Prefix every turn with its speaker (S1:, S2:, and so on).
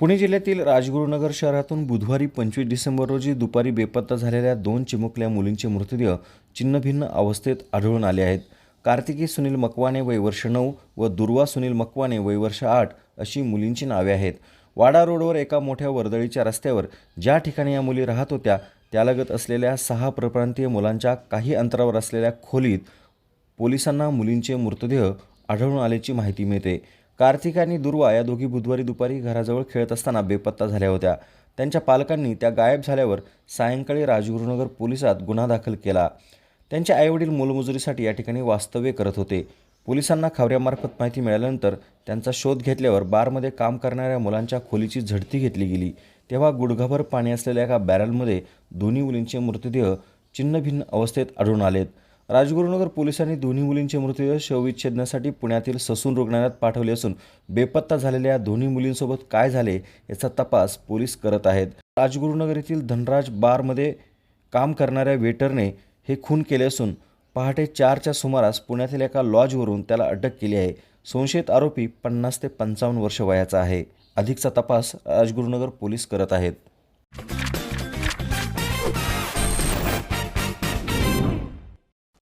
S1: पुणे जिल्ह्यातील राजगुरुनगर शहरातून बुधवारी पंचवीस डिसेंबर रोजी दुपारी बेपत्ता झालेल्या दोन चिमुकल्या मुलींचे मृतदेह चिन्हभिन्न अवस्थेत आढळून आले आहेत. कार्तिकी सुनील मकवाने वय वर्ष नऊ व दुर्वा सुनील मकवाने वय वर्ष आठ अशी मुलींची नावे आहेत. वाडा रोडवर एका मोठ्या वर्दळीच्या रस्त्यावर ज्या ठिकाणी या मुली राहत होत्या त्यालगत असलेल्या सहा प्रप्रांतीय मुलांच्या काही अंतरावर असलेल्या खोलीत पोलिसांना मुलींचे मृतदेह आढळून आल्याची माहिती मिळते. कार्तिक आणि दुर्वा या दोघी बुधवारी दुपारी घराजवळ खेळत असताना बेपत्ता झाल्या होत्या. त्यांच्या पालकांनी त्या गायब झाल्यावर सायंकाळी राजगुरुनगर पोलिसात गुन्हा दाखल केला. त्यांचे आईवडील मोलमजुरीसाठी या ठिकाणी वास्तव्य करत होते. पोलिसांना खबऱ्यामार्फत माहिती मिळाल्यानंतर त्यांचा शोध घेतल्यावर बारमध्ये काम करणाऱ्या मुलांच्या खोलीची झडती घेतली गेली. तेव्हा गुडघाभर पाणी असलेल्या एका बॅरलमध्ये दोन्ही मुलींचे मृतदेह चिन्हभिन्न अवस्थेत आढळून आलेत. राजगुरुनगर पोलिसांनी दोन्ही मुलींचे मृतदेह शवविच्छेदनासाठी पुण्यातील ससून रुग्णालयात पाठवले असून बेपत्ता झालेल्या दोन्ही मुलींसोबत काय झाले याचा तपास पोलीस करत आहेत. राजगुरुनगर येथील धनराज बारमध्ये काम करणाऱ्या वेटरने हे खून केले असून पहाटे चारच्या सुमारास पुण्यातील एका लॉजवरून त्याला अटक केली आहे. संशयित आरोपी पन्नास ते पंचावन्न वर्ष वयाचा आहे. अधिकचा तपास राजगुरुनगर पोलीस करत आहेत.